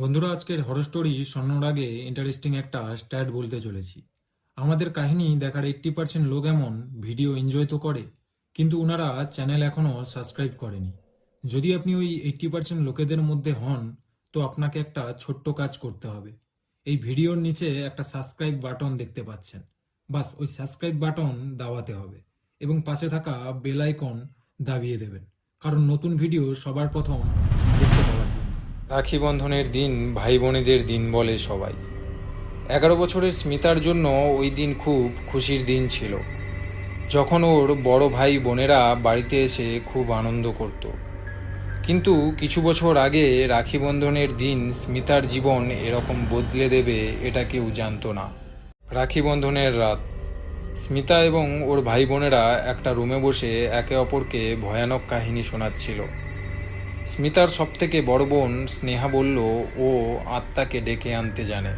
বন্ধুরা, আজকের হর স্টোরি শোনানোর আগে ইন্টারেস্টিং একটা স্ট্যাট বলতে চলেছি। আমাদের কাহিনী দেখার এইট্টি পার্সেন্ট লোক এমন ভিডিও এনজয় তো করে, কিন্তু ওনারা চ্যানেল এখনও সাবস্ক্রাইব করেনি। যদি আপনি ওই এইট্টি পার্সেন্ট লোকেদের মধ্যে হন, তো আপনাকে একটা ছোট্ট কাজ করতে হবে। এই ভিডিওর নিচে একটা সাবস্ক্রাইব বাটন দেখতে পাচ্ছেন। বাস, ওই সাবস্ক্রাইব বাটন দাবাতে হবে এবং পাশে থাকা বেল আইকন দাবিয়ে দেবেন। কারণ নতুন ভিডিও সবার প্রথম দেখতে পাওয়ার জন্য। রাখি বন্ধনের দিন ভাই বোনেদের দিন বলে সবাই। এগারো বছরের স্মিতার জন্য ওই দিন খুব খুশির দিন ছিল। যখন ওর বড় ভাই বোনেরা বাড়িতে এসে খুব আনন্দ করত। কিন্তু কিছু বছর আগে রাখি বন্ধনের দিন স্মিতার জীবন এরকম বদলে দেবে এটা কেউ জানতো না। রাখি বন্ধনের রাত। স্মিতা এবং ওর ভাই বোনেরা একটা রুমে বসে একে অপরকে ভয়ানক কাহিনী শোনাচ্ছিল। স্মিতার সব থেকে বড় বোন স্নেহা বলল, ও আত্মাকে ডেকে আনতে জানে।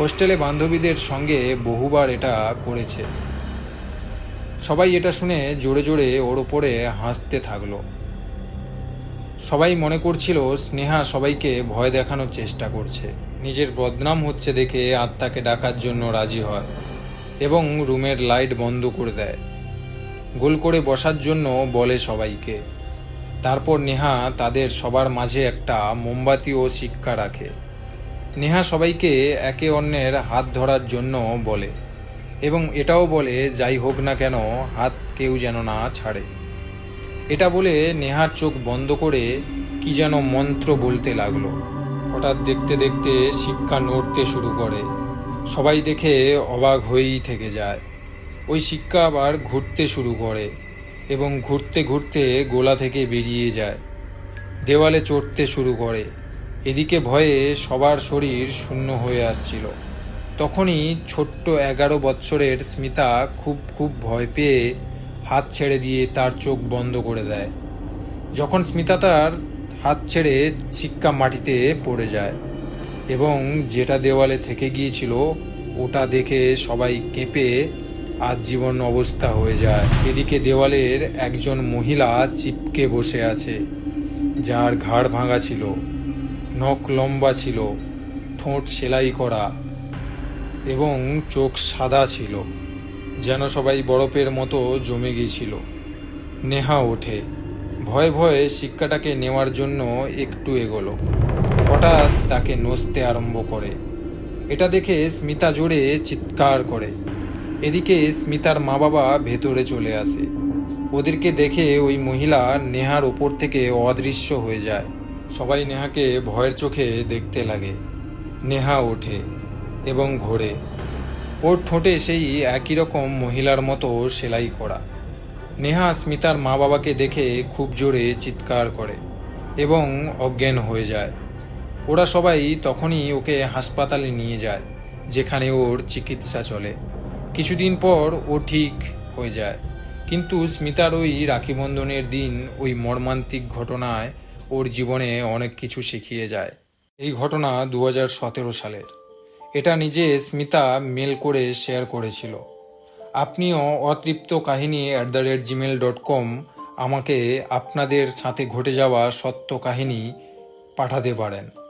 হোস্টেলে বান্ধবীদের সঙ্গে বহুবার এটা করেছে। সবাই এটা শুনে জোরে জোরে ওর ওপরে হাসতে থাকল। সবাই মনে করছিল স্নেহা সবাইকে ভয় দেখানোর চেষ্টা করছে। নিজের বদনাম হচ্ছে দেখে আত্মাকে ডাকার জন্য রাজি হয় এবং রুমের লাইট বন্ধ করে দেয়। গোল করে বসার জন্য বলে সবাইকে। তারপর নেহা তাদের সবার মাঝে একটা মোমবাতি ও শিক্ষা রাখে। নেহা সবাইকে একে অন্যের হাত ধরার জন্য বলে এবং এটাও বলে, যাই হোক না কেন, হাত কেউ যেন না ছাড়ে। এটা বলে নেহার চোখ বন্ধ করে কি যেন মন্ত্র বলতে লাগল। হঠাৎ দেখতে দেখতে শিক্ষা নড়তে শুরু করে। সবাই দেখে অবাক হয়েই থেকে যায়। ওই শিক্ষা আবার ঘুরতে শুরু করে। এবং ঘুরতে ঘুরতে গোলা থেকে বেরিয়ে যায়। দেওয়ালে চড়তে শুরু করে। এদিকে ভয়ে সবার শরীর শূন্য হয়ে আসছিল। তখনই ছোট্ট এগারো বৎসরের স্মিতা খুব খুব ভয় পেয়ে হাত ছেড়ে দিয়ে তার চোখ বন্ধ করে দেয়। যখন স্মিতা তার হাত ছেড়ে শিক্ষা মাটিতে পড়ে যায় এবং যেটা দেওয়ালে থেকে গিয়েছিল, ওটা দেখে সবাই কেঁপে আজীবন অবস্থা হয়ে যায়। এদিকে দেওয়ালের একজন মহিলা চিপকে বসে আছে, যার ঘাড় ভাঙা ছিল, নখ লম্বা ছিল, ঠোঁট সেলাই করা এবং চোখ সাদা ছিল, যেন সবাই বরফের মতো জমে গিয়েছিল। নেহা ওঠে, ভয়ে ভয়ে শিক্ষাটাকে নেওয়ার জন্য একটু এগোলো। হঠাৎ তাকে নসতে আরম্ভ করে। এটা দেখে স্মিতা জোরে চিৎকার করে। এদিকে স্মিতার মা বাবা ভেতরে চলে আসে। ওদেরকে দেখে ওই মহিলা নেহার ওপর থেকে অদৃশ্য হয়ে যায়। সবাই নেহাকে ভয়ের চোখে দেখতে লাগে। নেহা ওঠে এবং ঘোরে। ওর ঠোঁটে সেই একই রকম মহিলার মতো সেলাই করা। নেহা স্মিতার মা বাবাকে দেখে খুব জোরে চিৎকার করে এবং অজ্ঞান হয়ে যায়। ওরা সবাই তখনই ওকে হাসপাতালে নিয়ে যায়, যেখানে ওর চিকিৎসা চলে। কিছুদিন পর ও ঠিক হয়ে যায়। কিন্তু স্মিতার ওই রাখি বন্ধনের দিন, ওই মর্মান্তিক ঘটনায় ওর জীবনে অনেক কিছু শিখিয়ে যায়। এই ঘটনা দু হাজার সতেরো সালের। এটা নিজে স্মিতা মেল করে শেয়ার করেছিল। আপনিও অতৃপ্ত কাহিনী at the rate Gmail dot com আমাকে আপনাদের সাথে ঘটে যাওয়া সত্য কাহিনী পাঠাতে পারেন।